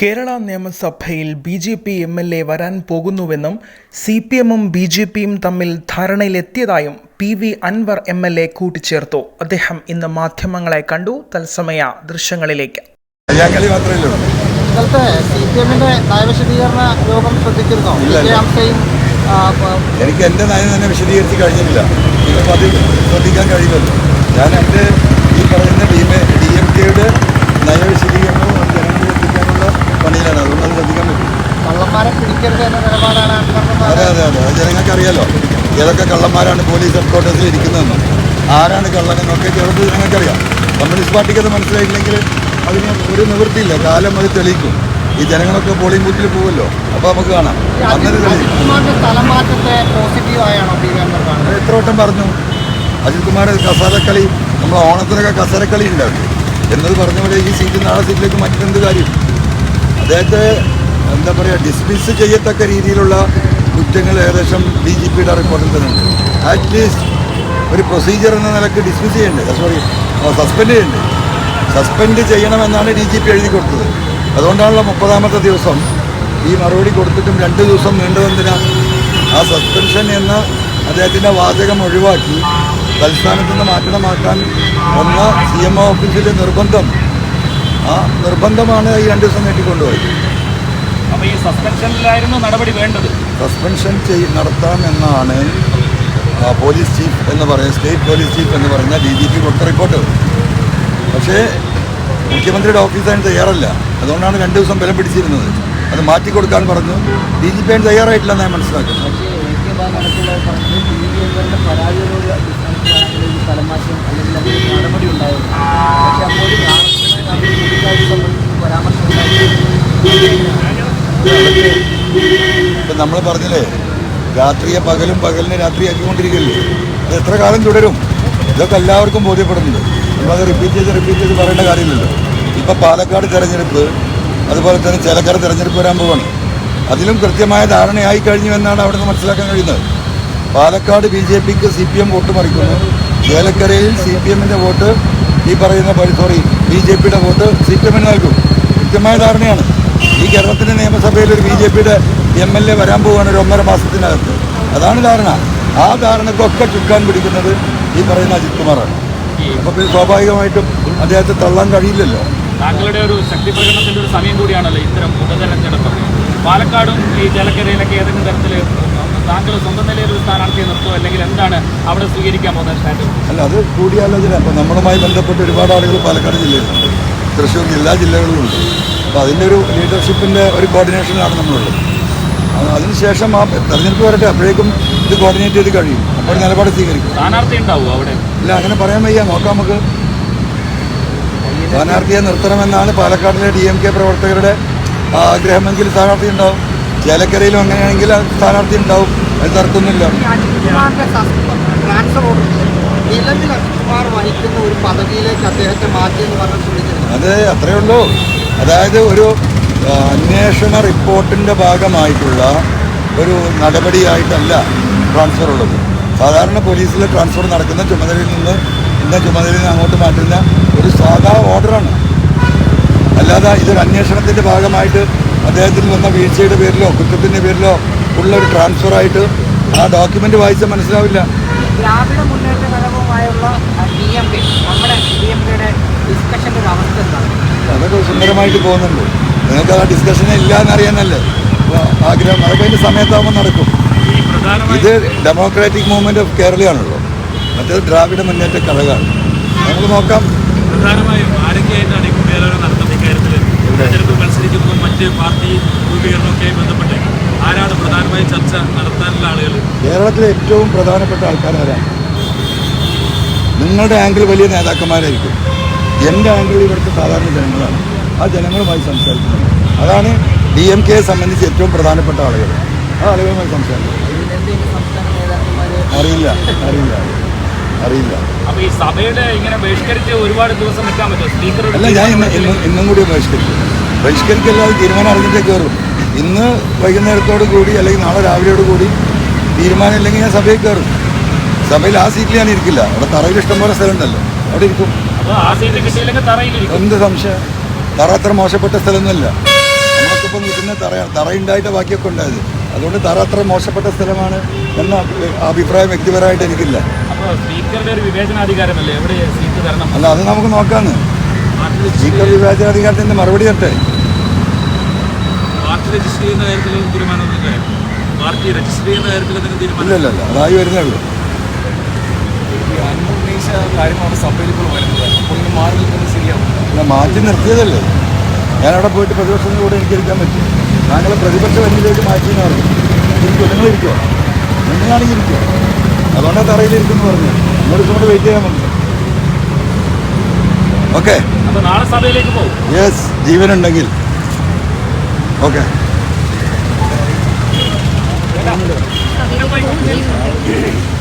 കേരള നിയമസഭയിൽ B J P M L A വരാൻ പോകുന്നുവെന്നും സി പി എമ്മും ബി ജെ പിയും തമ്മിൽ ധാരണയിലെത്തിയതായും P V Anvar M L A കൂട്ടിച്ചേർത്തു. അദ്ദേഹം ഇന്ന് മാധ്യമങ്ങളെ കണ്ടു. തത്സമയ ദൃശ്യങ്ങളിലേക്ക്. എനിക്ക് എന്റെ നയം തന്നെ വിശദീകരിച്ച് കഴിഞ്ഞില്ല ഇപ്പം അത് ശ്രദ്ധിക്കാൻ കഴിയുമല്ലോ. ഞാൻ എന്റെ ഈ പറയുന്ന ഡി എം ഡി എം കെയുടെ നയവിശദീകരണവും ജനങ്ങളിൽ എത്തിക്കാനുള്ള പണിയിലാണ് അതുകൊണ്ട് അത് ശ്രദ്ധിക്കാൻ പറ്റും കള്ളന്മാരെ പിടിക്കരുത് എന്ന നിലപാടാണ് അൻവറിന് അതെ അതെ അതെ. അത് ജനങ്ങൾക്ക് അറിയാലോ ഏതൊക്കെ കള്ളന്മാരാണ് പോലീസ് ഹെഡ് ക്വാർട്ടേഴ്സിൽ ഇരിക്കുന്നതെന്ന്. ആരാണ് കള്ളനെന്നൊക്കെ കേരളത്തിൽ ജനങ്ങൾക്കറിയാം. കമ്മ്യൂണിസ്റ്റ് പാർട്ടിക്ക് അത് മനസ്സിലായില്ലെങ്കിൽ അതിന് ഒരു നിവൃത്തിയില്ല. കാലം അത് തെളിയിക്കും. ഈ ജനങ്ങളൊക്കെ പോളിംഗ് ബൂത്തിൽ പോകുമല്ലോ. അപ്പോൾ നമുക്ക് കാണാം. അങ്ങനെ തെളിയിക്കും. എത്ര വട്ടം പറഞ്ഞു? അജിത് കുമാർ കസാരക്കളി നമ്മളെ ഓണത്തിനൊക്കെ കസാരക്കളി ഉണ്ടാവും എന്നത് പറഞ്ഞ പോലെ ഈ സീറ്റ് നാളെ സീറ്റിലേക്ക് മറ്റെന്ത് കാര്യം? അദ്ദേഹത്തെ എന്താ പറയുക ഡിസ്മിസ് ചെയ്യത്തക്ക രീതിയിലുള്ള കുറ്റങ്ങൾ ഏകദേശം ഡി ജി പിയുടെ റിപ്പോർട്ടിൽ തന്നെ ഉണ്ട് അറ്റ്ലീസ്റ്റ് ഒരു പ്രൊസീജിയർ എന്ന നിലയ്ക്ക് ഡിസ്മിസ് ചെയ്യണ്ടേ? സോറി സസ്പെൻഡ് ചെയ്യണ്ടേ? സസ്പെൻഡ് ചെയ്യണമെന്നാണ് ഡി ജി പി എഴുതി കൊടുത്തത്. അതുകൊണ്ടാണല്ലോ മുപ്പതാമത്തെ ദിവസം ഈ മറുപടി കൊടുത്തിട്ടും രണ്ട് ദിവസം നീണ്ടതെന്തിനാ? ആ സസ്പെൻഷൻ എന്ന അദ്ദേഹത്തിന്റെ വാചകം ഒഴിവാക്കി തൽസ്ഥാനത്ത് നിന്ന് മാറ്റണമാക്കാൻ വന്ന സി എം ഒ ഓഫീസിന്റെ നിർബന്ധം. ആ നിർബന്ധമാണ് ഈ രണ്ട് ദിവസം നീട്ടിക്കൊണ്ടുപോയത്. സസ്പെൻഷനിലായിരുന്നു നടപടി വേണ്ടത്. സസ്പെൻഷൻ ചെയ് നടത്താം എന്നാണ് പോലീസ് ചീഫ് എന്ന് പറയുന്ന സ്റ്റേറ്റ് പോലീസ് ചീഫ് എന്ന് പറയുന്ന ഡി ജി പി കൊടുത്ത റിപ്പോർട്ട് പക്ഷേ മുഖ്യമന്ത്രിയുടെ ഓഫീസ് അതിന് തയ്യാറല്ല. അതുകൊണ്ടാണ് രണ്ട് ദിവസം ബലം പിടിച്ചിരുന്നത്. അത് മാറ്റി കൊടുക്കാൻ പറഞ്ഞു. ഡി ജി പി അതിന് തയ്യാറായിട്ടില്ല എന്നാണ് മനസ്സിലാക്കുന്നത്. നമ്മൾ പറഞ്ഞില്ലേ രാത്രിയെ പകലും പകലിനെ രാത്രിയാക്കിക്കൊണ്ടിരിക്കുകയല്ലേ അത് എത്ര കാലം തുടരും? ഇതൊക്കെ എല്ലാവർക്കും ബോധ്യപ്പെടുന്നുണ്ട്. നമ്മളത് റിപ്പീറ്റ് ചെയ്ത് റിപ്പീറ്റ് ചെയ്ത് പറയേണ്ട കാര്യമില്ലല്ലോ. ഇപ്പം പാലക്കാട് തെരഞ്ഞെടുപ്പ് അതുപോലെ തന്നെ ചേലക്കര തെരഞ്ഞെടുപ്പ് വരാൻ പോവാണ്. അതിലും കൃത്യമായ ധാരണയായി കഴിഞ്ഞു എന്നാണ് അവിടെ നിന്ന് മനസ്സിലാക്കാൻ കഴിയുന്നത്. പാലക്കാട് ബി ജെ പിക്ക് സി പി എം വോട്ട് മറിക്കുന്നു. ചേലക്കരയിൽ സി പി എമ്മിന്റെ വോട്ട് ഈ പറയുന്ന സോറി ബി ജെ പിയുടെ വോട്ട് സി പി എമ്മിന് നൽകും. കൃത്യമായ ധാരണയാണ്. ഈ കേരളത്തിന്റെ നിയമസഭയിൽ ഒരു ബി ജെ പിയുടെ എം എൽ എ വരാൻ പോവുകയാണ് ഒരു ഒന്നര മാസത്തിനകത്ത്. അതാണ് ധാരണ. ആ ധാരണക്കൊക്കെ ചുക്കാൻ പിടിക്കുന്നത് ഈ പറയുന്ന അജിത് കുമാറാണ്. അപ്പോൾ പിന്നെ സ്വാഭാവികമായിട്ടും അദ്ദേഹത്തെ തള്ളാൻ കഴിയില്ലല്ലോ. താങ്കളുടെ ഒരു ശക്തി പ്രകടനത്തിന്റെ ഒരു സമയം കൂടിയാണല്ലോ ഇത്തരം ഉപതെരഞ്ഞെടുപ്പ്. പാലക്കാടും ഈ ജലക്കരയിലൊക്കെ ഏതെങ്കിലും തരത്തിൽ താങ്കൾ സ്വന്തം നിലയിൽ ഒരു സ്ഥാനാർത്ഥിയെ നിർത്തുമോ അല്ലെങ്കിൽ എന്താണ് അവിടെ സ്വീകരിക്കാൻ പോകുന്ന സ്റ്റാൻഡ് അല്ല അത് കൂടിയാലോചന. അപ്പോൾ നമ്മളുമായി ബന്ധപ്പെട്ട് ഒരുപാട് ആളുകൾ പാലക്കാട് ജില്ലയിലുണ്ട്. തൃശ്ശൂർ എല്ലാ ജില്ലകളിലുണ്ട്. അപ്പോൾ അതിന്റെ ഒരു ലീഡർഷിപ്പിന്റെ ഒരു കോർഡിനേഷനിലാണ് നമ്മളുള്ളത്. അതിനുശേഷം ആ തെരഞ്ഞെടുപ്പ് വരട്ടെ അപ്പോഴേക്കും ഇത് കോർഡിനേറ്റ് ചെയ്ത് കഴിയും. അപ്പോൾ നിലപാട് സ്വീകരിക്കും. സ്ഥാനാർത്ഥി ഉണ്ടാവും അവിടെ? ഇല്ല അങ്ങനെ പറയാൻ വയ്യ നോക്കാം നമുക്ക്. സ്ഥാനാർത്ഥിയെ നിർത്തണമെന്നാണ് പാലക്കാടിലെ ഡി എം കെ പ്രവർത്തകരുടെ ആഗ്രഹമെങ്കിൽ സ്ഥാനാർത്ഥി ഉണ്ടാവും. ചേലക്കരയിലും അങ്ങനെയാണെങ്കിൽ സ്ഥാനാർത്ഥി ഉണ്ടാവും. അത് തർക്കമൊന്നുമില്ല. പറഞ്ഞ് അത് അത്രയേ ഉള്ളൂ. അതായത് ഒരു അന്വേഷണ റിപ്പോർട്ടിന്റെ ഭാഗമായിട്ടുള്ള ഒരു നടപടിയായിട്ടല്ല ട്രാൻസ്ഫർ ഉള്ളത് സാധാരണ പോലീസിൽ ട്രാൻസ്ഫർ നടക്കുന്ന ചുമതലയിൽ നിന്ന് ഇന്ന ചുമതലയിൽ നിന്ന് അങ്ങോട്ട് മാറ്റുന്ന ഒരു സാധാ ഓർഡറാണ്. അല്ലാതെ ഇതൊരു അന്വേഷണത്തിന്റെ ഭാഗമായിട്ട് അദ്ദേഹത്തിന് വന്ന വീഴ്ചയുടെ പേരിലോ കുറ്റത്തിന്റെ പേരിലോ ഉള്ള ഒരു ട്രാൻസ്ഫറായിട്ട് ആ ഡോക്യുമെന്റ് വായിച്ചാൽ മനസ്സിലാവില്ല. ദ്രാവിഡ മുന്നേറ്റ ഘടകവുമായുള്ള ഡി എം കെ നമ്മുടെ ഡി എം കെയുടെ ഡിസ്കഷന്റെ ഒരു അവസ്ഥ എന്താണ്? അതൊക്കെ സുന്ദരമായിട്ട് പോകുന്നുണ്ട്. നിങ്ങൾക്ക് ആ ഡിസ്കഷൻ ഇല്ല എന്നറിയാനല്ലേ ആഗ്രഹം അതൊക്കെ അതിന്റെ സമയത്താകുമ്പോൾ നടക്കും. ഇത് ഡെമോക്രാറ്റിക് മൂവ്മെന്റ് ഓഫ് കേരളയാണല്ലോ മറ്റേത് ദ്രാവിഡ മുന്നേറ്റ കഴകാണ് നമുക്ക് നോക്കാം. പ്രധാനമായും ആരൊക്കെയായിട്ടാണ് ഈ കൂടിയാലോചന നടത്തുന്നത് ഇക്കാര്യത്തിൽ തെരഞ്ഞെടുപ്പ് മത്സരിക്കുന്നതും മറ്റ് പാർട്ടി രൂപീകരണമൊക്കെയായി ബന്ധപ്പെട്ട് ആരാണ് പ്രധാനമായി ചർച്ച നടത്താനുള്ള ആളുകൾ കേരളത്തിലെ ഏറ്റവും പ്രധാനപ്പെട്ട ആൾക്കാരാരാണ്? നിങ്ങളുടെ ആംഗിൾ വലിയ നേതാക്കന്മാരായിരിക്കും. എന്റെ ആംഗിൾ ഇവിടുത്തെ സാധാരണ ജനങ്ങളാണ്. ആ ജനങ്ങളുമായി സംസാരിക്കുന്നത്. അതാണ് ഡി എം കെയെ സംബന്ധിച്ച് ഏറ്റവും പ്രധാനപ്പെട്ട ആളുകൾ. ആ ആളുകളുമായി സംസാരിക്കുന്നത്. അറിയില്ല അറിയില്ല അറിയില്ല. അപ്പൊ ഈ ഇങ്ങനെ ബഹിഷ്കരിച്ച് ഒരുപാട് ദിവസം നിൽക്കാൻ പറ്റുമോ? സ്പീക്കർ അല്ല ഞാൻ ഇന്ന് ഇന്ന് ഇന്നും കൂടി ബഹിഷ്കരിക്കും. ബഹിഷ്കരിക്കല്ലാതെ തീരുമാനം അറിഞ്ഞിട്ടേ കയറും. ഇന്ന് വൈകുന്നേരത്തോടു കൂടി അല്ലെങ്കിൽ നാളെ രാവിലെയോട് കൂടി തീരുമാനം ഇല്ലെങ്കിൽ ഞാൻ സഭയിൽ കയറും. സഭയിൽ ആ സീറ്റിൽ ഞാൻ ഇരിക്കില്ല. അവിടെ തറയിൽ ഇഷ്ടംപോലെ സ്ഥലം ഉണ്ടല്ലോ അവിടെ ഇരിക്കും. എന്ത് സംശയം? തറ അത്ര മോശപ്പെട്ട സ്ഥലമൊന്നുമല്ല. നമുക്കിപ്പം നിൽക്കുന്ന തറ തറയുണ്ടായിട്ട് ബാക്കിയൊക്കെ ഉണ്ടായത്. അതുകൊണ്ട് തറ അത്ര മോശപ്പെട്ട സ്ഥലമാണ് എന്ന അഭിപ്രായം വ്യക്തിപരമായിട്ട് എനിക്കില്ല. അല്ല അത് നമുക്ക് നോക്കാന്ന്. സ്പീക്കർ വിവേചനാധികാരത്തിന്റെ മറുപടി തട്ടെ. ഇല്ല. ഇല്ല അതായി വരുന്നേ ഉള്ളൂ. ഉന്നയിച്ച കാര്യമാണ് സഭയിൽ ഇപ്പോൾ വരുന്നത്. അപ്പോൾ ഇന്ന് മാറി നിൽക്കുന്നത് ശരിയാവും. മാറ്റി നിർത്തിയതല്ലേ? ഞാനവിടെ അവിടെ പോയിട്ട് പ്രതിപക്ഷത്തിന്റെ കൂടെ എനിക്ക് ഇരിക്കാൻ പറ്റും. താങ്കൾ പ്രതിപക്ഷ വന്നിലേക്ക് മാറ്റി എന്ന് പറഞ്ഞു. ഇരിക്കുമോ നിങ്ങൾ ഇരിക്കുമോ നിങ്ങളാണെങ്കിൽ ഇരിക്കുമോ അതുകൊണ്ടാണ് തറയിലിരിക്കുന്നു പറഞ്ഞു നിങ്ങൾ ഇതുകൊണ്ട് വെയിറ്റ് ചെയ്യാൻ വന്നു ഓക്കെ. യെസ് ജീവനുണ്ടെങ്കിൽ. ഓക്കെ. Thank പോകുകയും